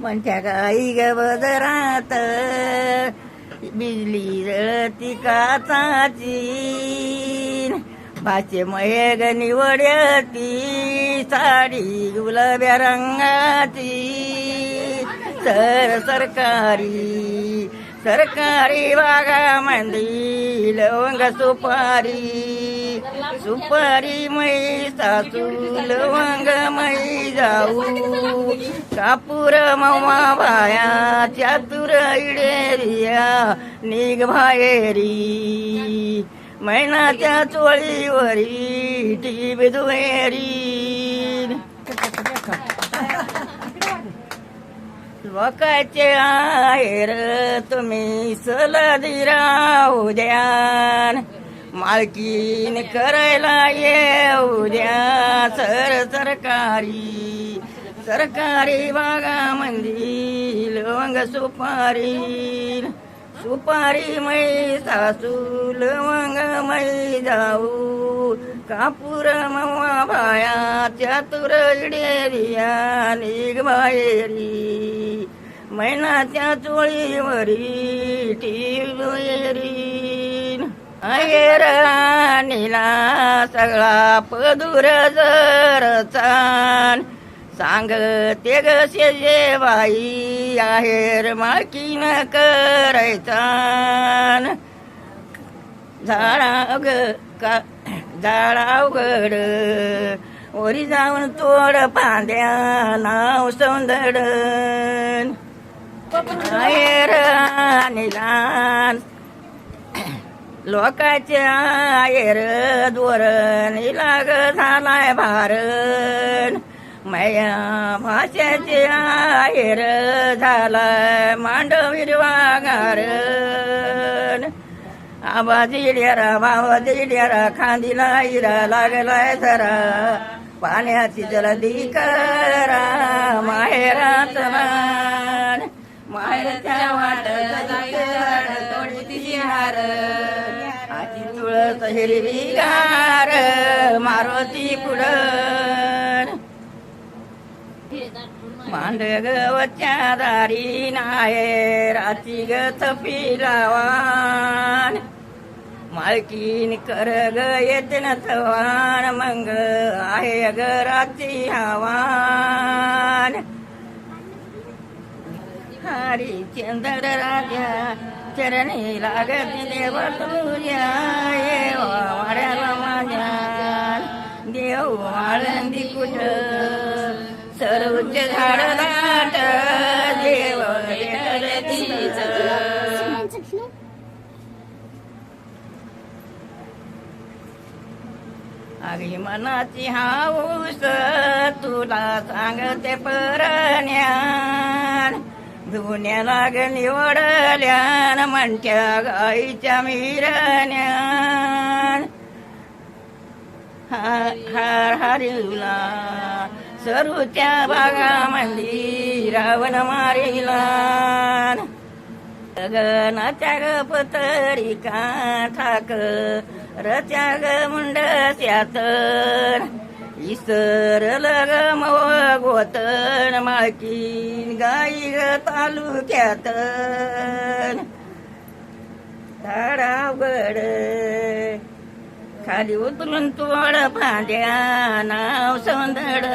म्हणत्या गाई ग बिजली जळती काचाची भाचे मयग निवडती साडी गुलाब्या रंगाची. सर सरकारी सरकारी बागा मंदी लवंग सुपारी. सुपारी मै सासू लवंग मै जाऊ. कापूर मवा भाया चातुर इडेरिया निघ बाहेरी मैनाच्या चोळीवरी टीब दुहेरी. लोकाचे आहेर तुम्ही सलदिरा उद्यान मालकीन करायला येऊ द्या. सर सरकारी सरकारी बागामंदी लवंग सुपारी सुपारी मै सासू लवंग मै जाऊ. कापूर मवा बाया चातुर इडेरिया निग बाहेरी. मैनाच्या चोळीवरी टिवेरी अयेर सगळा पदूर जरचान सांग ते ग शेजे बाई आहेर माकीन करायचान. झाडा ग का झाडा उघड वरी जाऊन तोड पांद्या नाव सौंदड आहेर निलान लोकाच्या आहेर दोरण लाग झालाय भारण मया भाषाचे आहेर झालाय मांडव हिरवा गारण आवाज इड्यारा बावाज खांदीला इरा लागलाय जरा. पाण्याची जलदी करा माहेरात मान. माहेरच्या वाट तोडी तिची हार तुळस हिरवी गार मारुती पुढं. मांडगवच्या दारी नाये राती ग थपी लावान. मालकीन कर ग येत न मंग आहे ग राती हवान हरी चंद्र राजा चरणी लागत देव तुझ्या येव वाड्याला माझ्या देव आळंदी कुठ? सर्वच झाड दाट देव तिच मनाची हाऊस तुला सांगते परण्या धुण्या लाग निवडल्यान म्हणत्या गाईच्या मिरण्यान. हार हरिला सरूच्या बागामंदी रावण मारिला गगनाच्या ग पतरिका ठाक रच्या ग मुंडस्यात. इसर लग मव गोतन माळकी गाई ग तालुक्यात. झाडावगड खाली उतरून तोड पांड्या नाव सौंदड